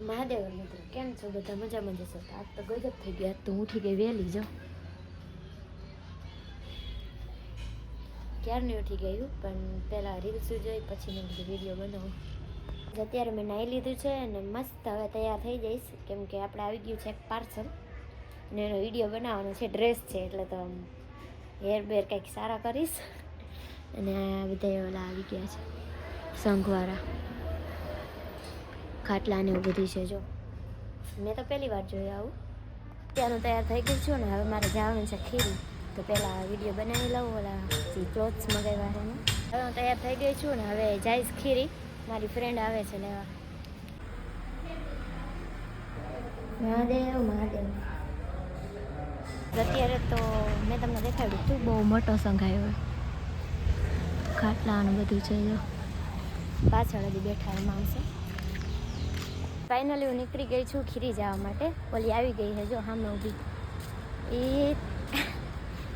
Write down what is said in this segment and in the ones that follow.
મહાદેવ મિત્રો, કેમ છો? બધા મજામાં જશો આજ તો ગજબ થઈ ગયા તો હું ઉઠી ગઈ વહેલી જાઉં. ક્યારની ઉઠી ગયું પણ પહેલાં રીલ્સ જોઈ, પછી મેં કીધું વીડિયો બનાવું. અત્યારે મેં નાહી લીધું છે અને મસ્ત હવે તૈયાર થઈ જઈશ, કેમ કે આપણે આવી ગયું છે એક પાર્સલ અને એનો વીડિયો બનાવવાનો છે ડ્રેસ છે, એટલે તો હેર બેર કંઈક સારા કરીશ. અને આ બધા ઓલા આવી ગયા છે, સંઘવાળા. ખાટલા ને એવું બધું છે, જો. મેં તો પહેલી વાર જોયું આવું. ત્યાંનું તૈયાર થઈ ગયું છું ને, હવે મારે જવાનું છે ખીરી. તો પહેલાં વીડિયો બનાવી લઉં, ઓલા જે ક્લોથ્સ મગાવ્યા હવે હું તૈયાર થઈ ગઈ છું ને, હવે જઈશ ખીરી. મારી ફ્રેન્ડ આવે છે લેવા. મહાદેવ મહાદેવ. અત્યારે તો મેં તમને દેખાડ્યું હતું બહુ મોટો સંઘાયો આવ્યો ખાટલાનું બધું છે, જો. પાછળ હજી બેઠા એમાં માણસો ફાઇનલી હું નીકળી ગઈ છું ખીરી જવા માટે. ઓલી આવી ગઈ છે, જો સામે ઊભી. એ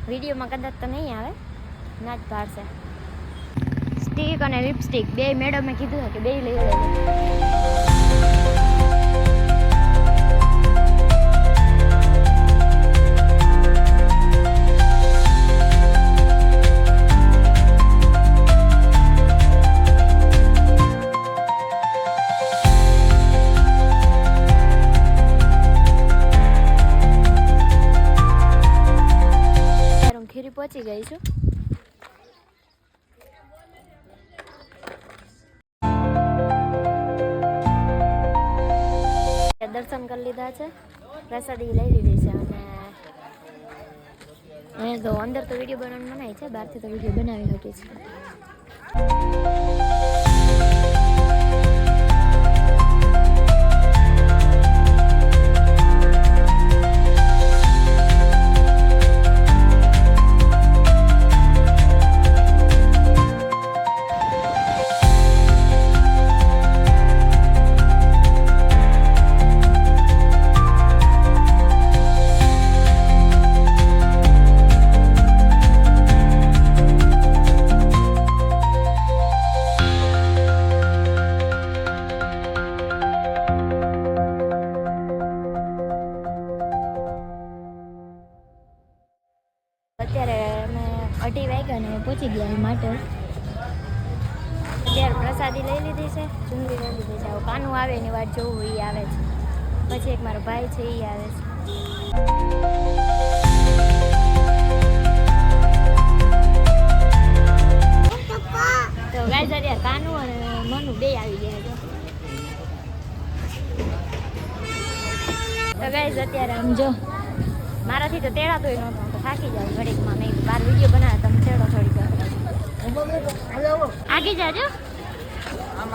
વિડીયોમાં કદાચ તો નહીં આવે, ના જ પાડશે. સ્ટીક અને લિપસ્ટિક બે મેડમે કીધું કે બે લઈ લેજો. દર્શન કરી લીધા છે. પ્રસાદી લઈ લીધી છે અને તો અંદર તો વીડિયો બનાવવાનું મનાય છે, બહારથી તો વીડિયો બનાવી શકીએ છીએ. પહોંચી ગયા માટે. અત્યારે પ્રસાદી લઈ લીધી છે ચુંદડી લઈ લીધી છે. હવે કાનું આવે એની વાત જોવું એ આવે છે. પછી એક મારો ભાઈ છે એ આવે છે. તો ગાય કાનું અને મનુ બે આવી ગયા છે. તો ગાઈઝ અત્યારે આમ જો, મારાથી તો તેડાતો નહોતો, તો થાકી જાય ઘડીકમાં. મેં બાર વીડિયો બનાવ્યા આગી જાજો. આમ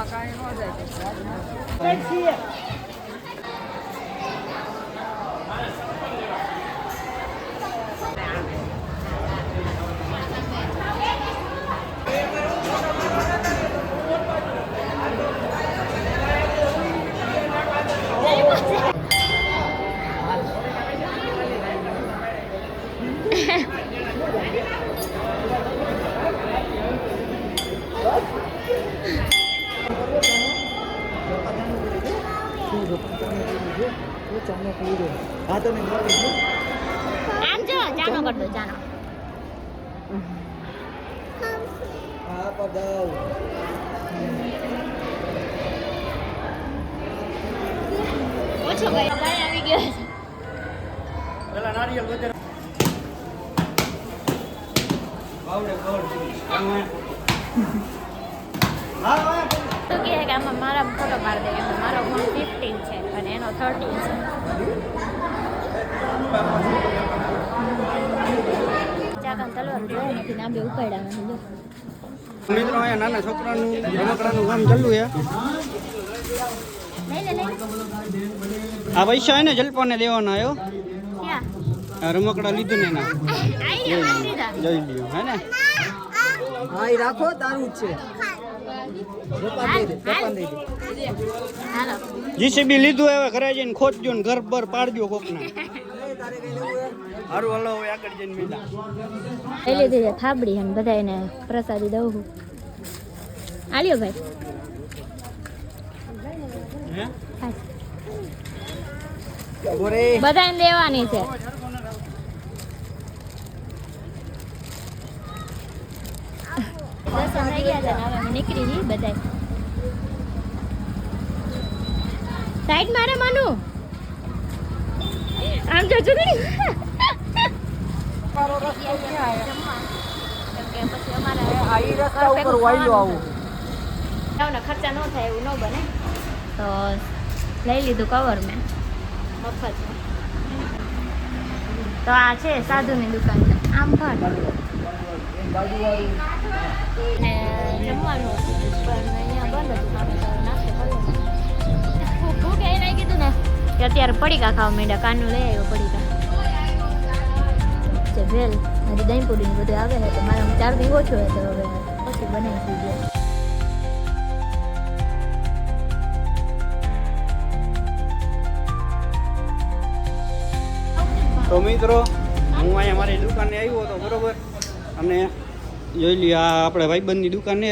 જો ચાનો કર દો પડાવ ઓછો ભાઈ ભાઈ આવી ગયો પેલા નારિયેળ વધારે તો કહે કે આમાં મારા ફોટો પાડી દે એમાં મારો ફોન ફિફ્ટીન છે અને એનો થર્ટીન છે. ચાકન તલવાર જોયા નથી ને આ બે ઉપાડ્યા નથી મિત્રો અહીંયા નાના છોકરાનું રમકડાનું કામ ચાલુ છે. આ પૈસા એને જલપાને દેવાના આવ્યો રમકડા લીધું ને એના. જોઈ લ્યો હે ને? હા એ રાખો તારું જ છે. જીસીબી લીધું હવે ઘરે જઈને ખોદજો ને ઘર બર પાડજો કોકના. હારું હલો આગળ જઈને મિલા. લઈ લીધી છે થાબડી અને બધા એને પ્રસાદી દઉં છું આલ્યો ભાઈ. બધા દેવાની છે. દર્શન ગયા છે હવે અમે નીકળી જઈએ બધા સાઈડ મારે માનુ? આમ જો ને ખર્ચા ન થાય એવું ન બને. તો લઈ લીધું કવર મેં. મફતમાં તો આ છે સાધુની દુકાન. આમ પણ ને જમવાનું પણ અહીંયા બંધ હતું કીધું ને કે અત્યારે પડીકા ખાવા માંડ્યા કાનનું લઈ આવ્યો પડીકા જે વેલ હજી દહીં પૂરી બધું આવે છે તો મારે ચાર્જિંગ ઓછો હોય તો હવે પછી બનાવી દઈએ તો મિત્રો, હું અહીંયા મારી દુકાને આવ્યો હતો, બરોબર? અને જોઈ લઈએ આ આપણે ભાઈબંધની દુકાને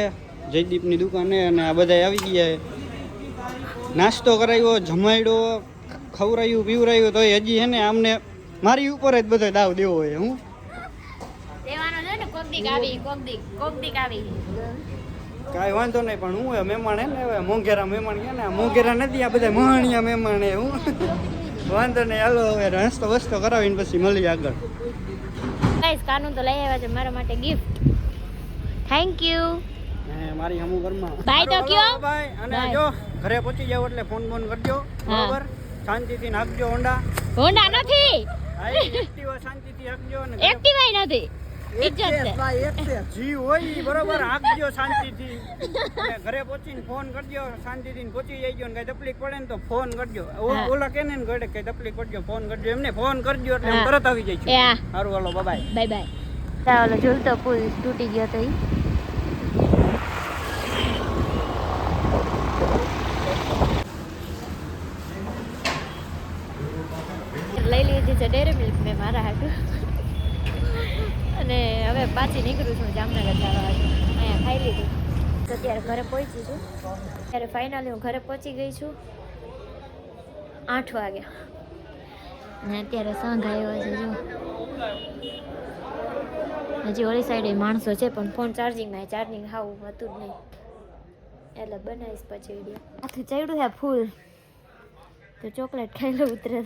જયદીપની દુકાને અને આ બધા આવી ગયા નાસ્તો કરાવ્યો જમાડ્યો ખવરાયું પીવરાયું તો હજી છે ને આમને મારી ઉપર જ બધો દાવ દેવો હોય હું? કાંઈ વાંધો નહીં પણ હું મહેમાન હે ને હવે મોંઘેરા મહેમાન ગયા ને મોંઘેરા નથી આ બધા મહાણિયા મહેમાન હે હું? વાંધો નહીં હાલો હવે નાસ્તો વસ્તો કરાવીને પછી મળી આગળ. ગાઈસ કાનું તો લઈ આવ્યા છે મારા માટે ગિફ્ટ થેન્ક યુ મારી હમુ ઘરમાં. ભાઈ તો કયો? ભાઈ. અને જો ઘરે પહોંચી જાવ એટલે ફોન ફોન કરજો. બરાબર? શાંતિથી નાખજો હોન્ડા. હોન્ડા નથી. એક્ટિવા શાંતિથી રાખજો અને એક્ટિવા નથી. એક ઇજ્જત છે છે ભાઈ એક છે જી હોય બરોબર હાંકજો શાંતિથી. ઘરે પહોંચીને ફોન કરજો શાંતિથી પહોંચી જઈજો ને કઈ તકલીફ પડે ને તો ફોન કરજો. ઓલા કે ને ને ઘરે કઈ તકલીફ પડજો ફોન કરજો. એમને ફોન કરજો એટલે તરત આવી જઈશું સારું હાલો બાય બાય બાય ચાલો ઝૂલતો પુલ તૂટી ગયો તો લઈ લીધી છે ડેરી મિલ્ક મેં મારા હાટું. અને હવે પાછી નીકળું છું જામનગર જવા અહીંયા ખાઈ લીધું. તો અત્યારે ઘરે પહોંચી છું. ત્યારે ફાઇનલી હું ઘરે પહોંચી ગઈ છું આઠ વાગ્યા અને અત્યારે સંઘ આવ્યો છે, જો. હજી ઓલી સાઈડે માણસો છે, પણ ફોન ચાર્જિંગમાં ચાર્જિંગ હાવું હતું જ નહીં. એટલે બનાવીશ પછી વીડિયો આખું ચડ્યું છે ફૂલ. તો ચોકલેટ ખાઈ લો ઉતરે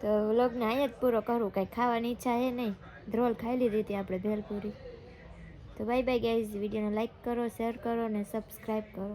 તો વ્લોગને અહીંયા જ પૂરો કરું, કંઈ ખાવાની ઈચ્છા છે નહીં. ધ્રોલ ખાઈ લીધી હતી આપણે ભેલપુરી. તો બાય બાય ગાઈઝ વિડીયોને લાઇક કરો શેર કરો અને સબસ્ક્રાઈબ કરો.